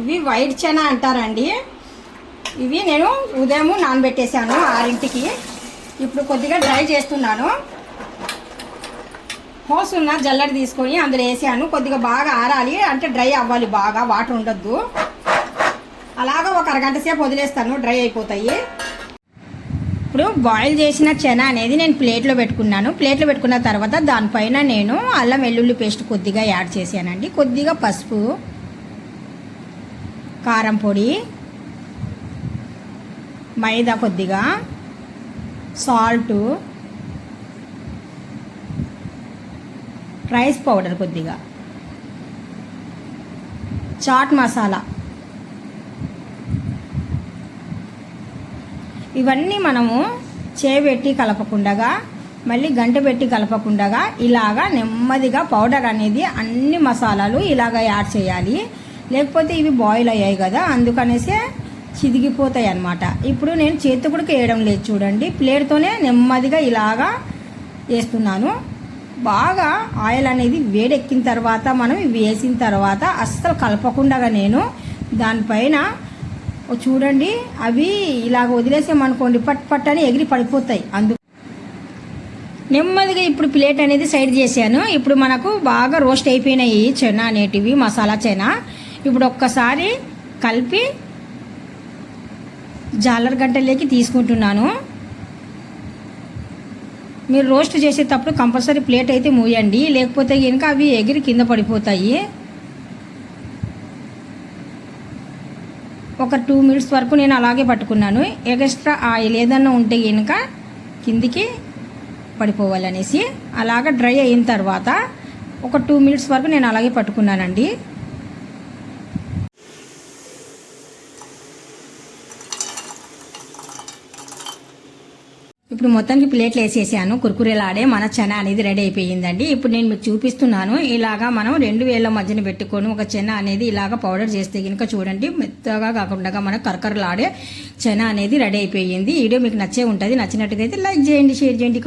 ఇవి వైట్ చనా అంటారండి. ఇవి నేను ఉదయం నానబెట్టేశాను ఆరింటికి. ఇప్పుడు కొద్దిగా డ్రై చేస్తున్నాను. హోస్ ఉన్న జల్లడి తీసుకొని అందులో వేసాను. కొద్దిగా బాగా ఆరాలి. అంటే డ్రై అవ్వాలి బాగా వాటర్ ఉండొద్దు. అలాగా ఒక అరగంట సేపు వదిలేస్తాను. డ్రై అయిపోతాయి. ఇప్పుడు బాయిల్ చేసిన చెన అనేది నేను ప్లేట్లో పెట్టుకున్నాను. ప్లేట్లో పెట్టుకున్న తర్వాత దానిపైన నేను అల్లం వెల్లుల్లి పేస్ట్ కొద్దిగా యాడ్ చేశానండి. కొద్దిగా పసుపు. కారం పొడి మైదా కొద్దిగా సాల్టు రైస్ పౌడర్ కొద్దిగా చాట్ మసాలా. ఇవన్నీ మనము చేపెట్టి కలపకుండగా మళ్ళీ గంట పెట్టి కలపకుండగా ఇలాగా నెమ్మదిగా పౌడర్ అనేది అన్ని మసాలాలు ఇలాగా యాడ్ చేయాలి. లేకపోతే ఇవి బాయిల్ అయ్యాయి కదా అందుకనేసే చిదిగిపోతాయి అన్నమాట. ఇప్పుడు నేను చేతి కూడా వేయడం లేదు చూడండి. ప్లేట్తోనే నెమ్మదిగా ఇలాగా వేస్తున్నాను. బాగా ఆయిల్ అనేది వేడెక్కిన తర్వాత మనం ఇవి వేసిన తర్వాత అస్సలు కలపకుండా నేను దానిపైన చూడండి అవి ఇలాగ వదిలేసామనుకోండి పట్ పట్ అని ఎగిరి పడిపోతాయి. అందు నెమ్మదిగా ఇప్పుడు ప్లేట్ అనేది సైడ్ చేశాను. ఇప్పుడు మనకు బాగా రోస్ట్ అయిపోయినాయి చెన అనేటివి మసాలా చెనా. ఇప్పుడు ఒక్కసారి కలిపి జాలర్ గంటలోకి తీసుకుంటున్నాను. మీరు రోస్ట్ చేసేటప్పుడు కంపల్సరీ ప్లేట్ అయితే మూయండి. లేకపోతే కనుక అవి ఎగిరి కింద పడిపోతాయి. ఒక టూ మినిట్స్ వరకు నేను అలాగే పట్టుకున్నాను. ఎక్స్ట్రా ఆయిల్ ఏదన్నా ఉంటే కనుక కిందికి పడిపోవాలనేసి. అలాగ డ్రై అయిన తర్వాత ఒక టూ మినిట్స్ వరకు నేను అలాగే పట్టుకున్నానండి. ఇప్పుడు మొత్తానికి ప్లేట్లు వేసేసాను. కురుకురేలాడే మన చెన అనేది రెడీ అయిపోయిందండి. ఇప్పుడు నేను మీకు చూపిస్తున్నాను. ఇలాగా మనం రెండు వేల మధ్యన పెట్టుకొని ఒక చెన అనేది ఇలాగ పౌడర్ చేస్తే కనుక చూడండి మెత్తగా కాకుండా మనకు కరకరలాడే చెన అనేది రెడీ అయిపోయింది. వీడియో మీకు నచ్చే ఉంటుంది. నచ్చినట్టుగా అయితే లైక్ చేయండి షేర్ చేయండి.